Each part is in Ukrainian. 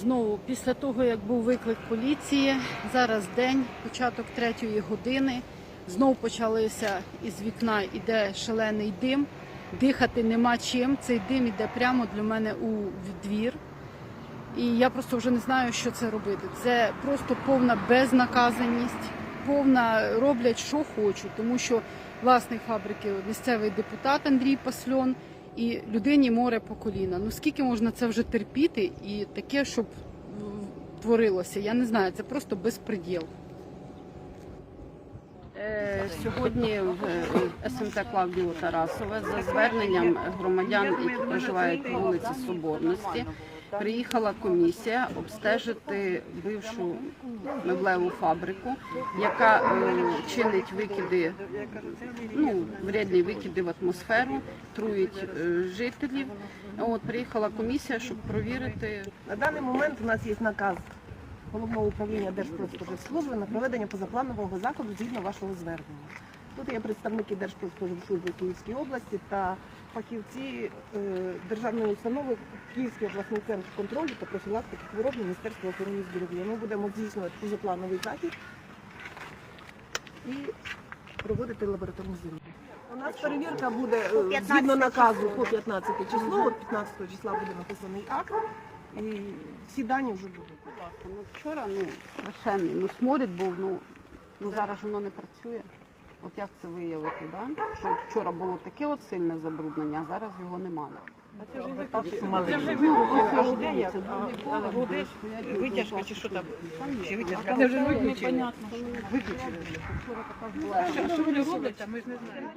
Знову після того, як був виклик поліції, зараз день, початок третьої години. Знову почалося із вікна іде шалений дим. Дихати нема чим. Цей дим іде прямо для мене у двір. І я просто вже не знаю, що це робити. Це просто повна безнаказаність, повна роблять, що хочуть, тому що власник фабрики місцевий депутат Андрій Пасльон і людині море по коліна. Ну скільки можна це вже терпіти і таке, щоб творилося? Я не знаю, це просто безпреділ. Е, Сьогодні в е, СМТ Клавдіо Тарасове за зверненням громадян, які проживають по вулиці Соборності, приїхала комісія обстежити бившу меблеву фабрику, яка е, чинить викиди, ну вредні викиди в атмосферу, трують е, жителів. От приїхала комісія, щоб провірити На даний момент у нас є наказ головного управління Держпродспоживслужби на проведення позапланового заходу згідно вашого звернення. Тут є представники Держпродспоживслужби Київської області та фахівці е, державної установи Київський обласний центр контролю та профілактики хвороб Міністерства охорони здоров'я. Ми будемо здійснювати позаплановий захід і проводити лабораторну зиму. У нас перевірка буде е, згідно наказу по 15 число. От 15 числа буде написаний акт, і всі дані вже будуть. Будь ласка, ну вчора ну страшенний, ну сморід був, ну, ну зараз воно не працює. От як це виявити, да? що вчора було таке от сильне забруднення, а зараз його немає. Це вже Витяжка чи що там? Чи витяжка? Це вже виключили. Виключили. Що вони роблять, а ми ж не знаємо.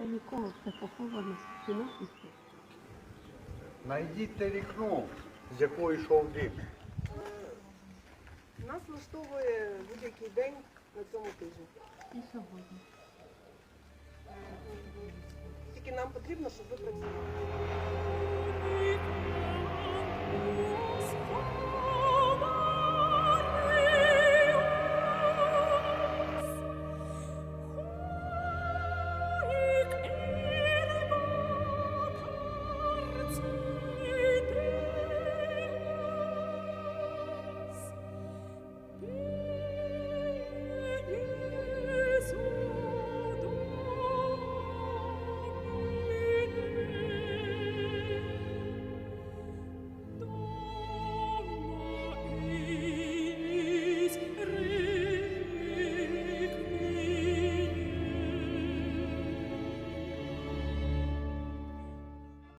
Найдіть те вікно, з якого йшов дим. Нас влаштовує будь-який день на цьому тижні. І сьогодні. Тільки нам потрібно, щоб ви працювали.